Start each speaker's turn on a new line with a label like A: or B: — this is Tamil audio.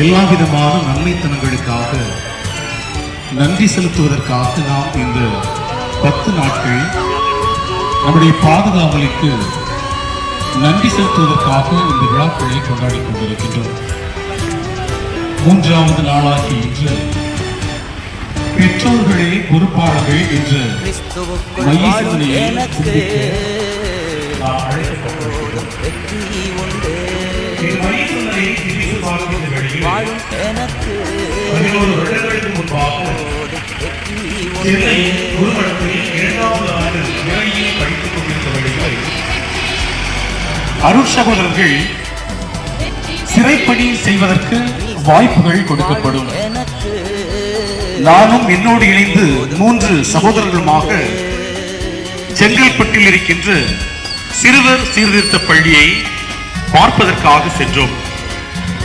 A: எல்லா விதமான நன்மைத்தனங்களுக்காக நன்றி செலுத்துவதற்காக நாம் இந்த பத்து நாட்கள் நம்முடைய பாதுகாவலுக்கு நன்றி செலுத்துவதற்காக இந்த விழாக்களை கொண்டாடி கொண்டிருக்கின்றோம் மூன்றாவது நாளாகி இன்று பெற்றோர்களே பொறுப்பாளர்கள் என்று
B: கிறிஸ்துவுக்குள்
A: மைய சிந்தனையை அழைக்கப்பட்டிருக்கிறோம்.
B: வாழும் எனக்கு
A: பதினோரு வருடங்களுக்கு முன்பாக
B: வெற்றி
A: சென்னை
B: உண்டு
A: குருமடத்தில் இரண்டாவது ஆண்டு நிலையில் படித்துக் கொண்டிருந்த வேளையில் அருள் சகோதரர்கள் சிறைப்பணி செய்வதற்கு வாய்ப்புகள் கொடுக்கப்படும். நானும் என்னோடு இணைந்து மூன்று சகோதரர்களுமாக செங்கல்பட்டில் இருக்கின்ற சிறுவர் சீர்திருத்த பள்ளியை பார்ப்பதற்காக சென்றோம்.